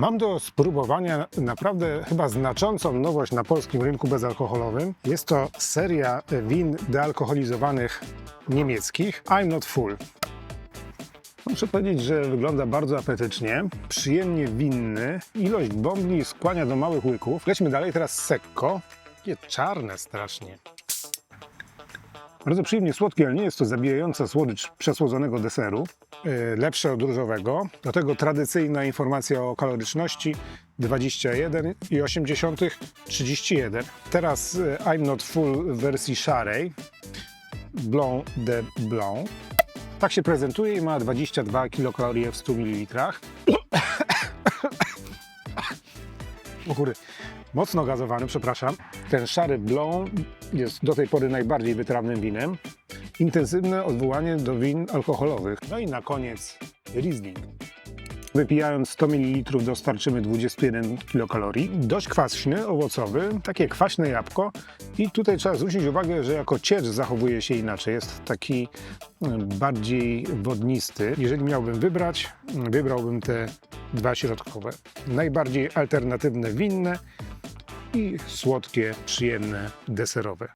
Mam do spróbowania naprawdę chyba znaczącą nowość na polskim rynku bezalkoholowym. Jest to seria win dealkoholizowanych niemieckich I'm Not Full. Muszę powiedzieć, że wygląda bardzo apetycznie, przyjemnie winny. Ilość bombni skłania do małych łyków. Lećmy dalej, teraz sekko. Takie czarne strasznie. Bardzo przyjemnie słodkie, ale nie jest to zabijająca słodycz przesłodzonego deseru. Yy, lepsze od różowego. Do tego tradycyjna informacja o kaloryczności 21,8, 31. Teraz yy, I'm Not Full w wersji szarej. Blanc de Blanc. Tak się prezentuje i ma 22 kilokalorie w 100 ml. O góry, mocno gazowany, przepraszam. Ten szary Blanc jest do tej pory najbardziej wytrawnym winem. Intensywne odwołanie do win alkoholowych. No i na koniec Riesling. Wypijając 100 ml dostarczymy 21 kilokalorii. Dość kwaśny, owocowy, takie kwaśne jabłko. I tutaj trzeba zwrócić uwagę, że jako ciecz zachowuje się inaczej. Jest taki mm, bardziej wodnisty. Jeżeli miałbym wybrać, mm, wybrałbym te dwa środkowe. Najbardziej alternatywne winne i słodkie, przyjemne deserowe.